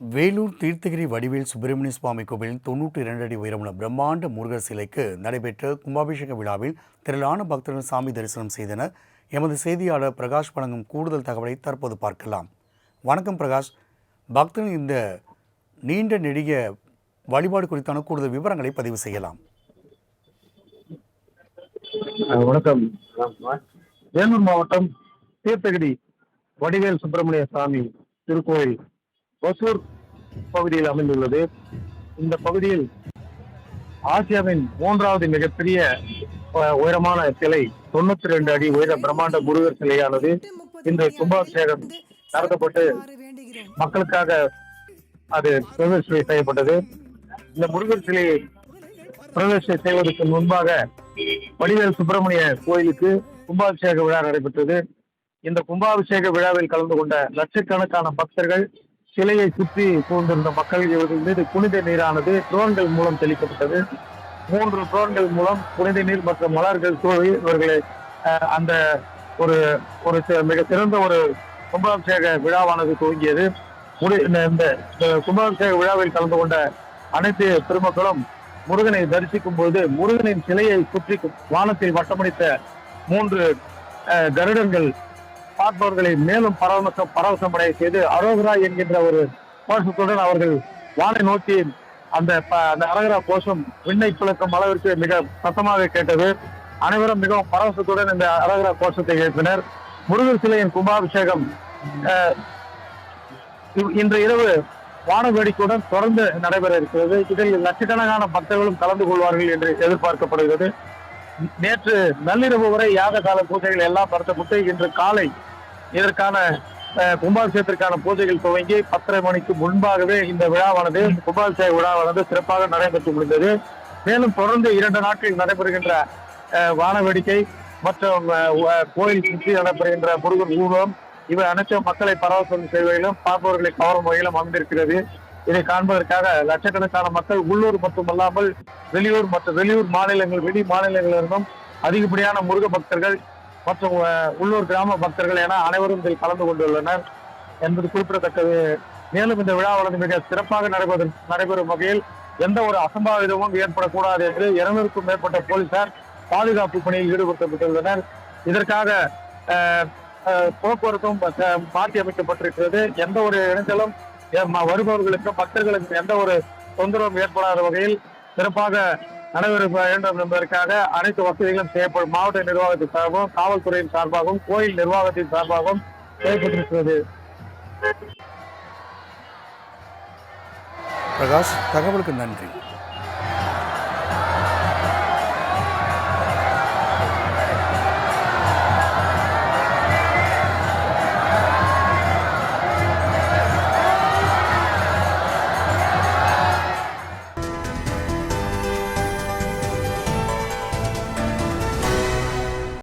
வேலூர் தீர்த்தகிரி வடிவேல் சுப்பிரமணிய சுவாமி கோவிலில் தொண்ணூற்றி இரண்டு அடி உயரமுள்ள பிரம்மாண்ட முருகர் சிலைக்கு நடைபெற்ற கும்பாபிஷேக விழாவில் திரளான பக்தர்கள் சாமி தரிசனம் செய்தனர். எமது செய்தியாளர் பிரகாஷ் வழங்கும் கூடுதல் தகவலை தற்போது பார்க்கலாம். வணக்கம் பிரகாஷ். பக்தர்கள் இந்த நீண்ட நெடிய வழிபாடு குறித்தான கூடுதல் விவரங்களை பதிவு செய்யலாம். வணக்கம். வேலூர் மாவட்டம் தீர்த்தகிரி வடிவேல் சுப்பிரமணிய சுவாமி திருக்கோயில் ஒசூர் பகுதியில் அமைந்துள்ளது. இந்த பகுதியில் ஆசியாவின் மூன்றாவது மிகப்பெரிய உயரமான சிலை தொண்ணூத்தி ரெண்டு அடி உயர பிரம்மாண்ட முருகர் சிலையானது. இன்று கும்பாபிஷேகம் நடத்தப்பட்டு மக்களுக்காக அது பிரதிஷ்டை செய்யப்பட்டது. இந்த முருகர் சிலையை பிரதிஷ்டை செய்வதற்கு முன்பாக வடிவேல் சுப்பிரமணிய கோயிலுக்கு கும்பாபிஷேக விழா நடைபெற்றது. இந்த கும்பாபிஷேக விழாவில் கலந்து கொண்ட லட்சக்கணக்கான பக்தர்கள் சிலையை சுற்றி சூழ்ந்திருந்த மக்கள் இவர்கள் மீது புனித நீரானது ட்ரோன்கள் மூலம் தெளிக்கப்பட்டது. மூன்று ட்ரோன்கள் மூலம் புனித நீர் மற்றும் மலர்கள் தூவி இவர்களை அந்த ஒரு ஒரு மிக சிறந்த ஒரு கும்பாபிஷேக விழாவானது துவங்கியது. முடி- இந்த கும்பாபிஷேக விழாவில் கலந்து கொண்ட அனைத்து பெருமக்களும் முருகனை தரிசிக்கும் போது முருகனின் சிலையை சுற்றி வானத்தில் வட்டமடித்த மூன்று கருடங்கள் பார்ப்பவர்களை மேலும் பரவசம் பரவசமடைய செய்து அரோகரா என்கின்ற ஒரு கோஷத்துடன் அவர்கள் வானை நோக்கி அந்த அந்த அரகரா கோஷம் விண்ணை பிளக்கும் அளவிற்கு மிக சத்தமாக கேட்டது. அனைவரும் மிகவும் பரவசத்துடன் இந்த அரகரா கோஷத்தை எழுப்பினர். முருகர் சிலையின் கும்பாபிஷேகம் இன்று இரவு வான வேடிக்கையுடன் தொடர்ந்து நடைபெற இருக்கிறது. இதில் லட்சக்கணக்கான பக்தர்களும் கலந்து கொள்வார்கள் என்று எதிர்பார்க்கப்படுகிறது. நேற்று நள்ளிரவு வரை யாக கால பூஜைகள் எல்லாம் நடத்தப்பட்டு இன்று காலை இதற்கான கும்பாபிஷேகத்திற்கான பூஜைகள் துவங்கி பத்தரை மணிக்கு முன்பாகவே இந்த விழாவானது கும்பாபிஷேக விழாவானது சிறப்பாக நடைபெற்று முடிந்தது. மேலும் தொடர்ந்து இரண்டு நாட்கள் நடைபெறுகின்ற வான வேடிக்கை மற்றும் கோயில் சுற்றி நடைபெறுகின்ற முருகன் ஊர்வலம் இவை அனைத்தும் மக்களை பரவசம் செய்வதிலும் பார்ப்பவர்களை கவரும் வகையிலும் அமைந்திருக்கிறது. இதை காண்பதற்காக லட்சக்கணக்கான மக்கள் உள்ளூர் மட்டுமல்லாமல் வெளியூர் மற்றும் வெளியூர் மாநிலங்கள் வெளி மாநிலங்களிலிருந்தும் அதிகப்படியான முருக பக்தர்கள் மற்றும் உள்ளூர் கிராம பக்தர்கள் என அனைவரும் இதில் கலந்து கொண்டுள்ளனர் என்பது குறிப்பிடத்தக்கது. மேலும் இந்த விழாவானது மிக சிறப்பாக நடைபெறும் நடைபெறும் வகையில் எந்த ஒரு அசம்பாவிதமும் ஏற்படக்கூடாது என்று இருநூறுக்கும் மேற்பட்ட போலீசார் பாதுகாப்பு பணியில் ஈடுபடுத்தப்பட்டுள்ளனர். இதற்காக போக்குவரத்தும் மாற்றி அமைக்கப்பட்டிருக்கிறது. எந்த ஒரு இடைஞ்சலும் வருபவர்களுக்கும் பக்தர்களுக்கும் எந்த ஒரு தொந்தரவும் ஏற்படாத வகையில் சிறப்பாக அனைவரும் வேண்டும் என்பதற்காக அனைத்து வசதிகளும் செய்யப்படும் மாவட்ட நிர்வாகத்தின் சார்பாகவும் காவல்துறையின் சார்பாகவும் கோயில் நிர்வாகத்தின் சார்பாகவும் செய்யப்பட்டிருக்கிறது பிரகாஷ் தகவலுக்கு நன்றி.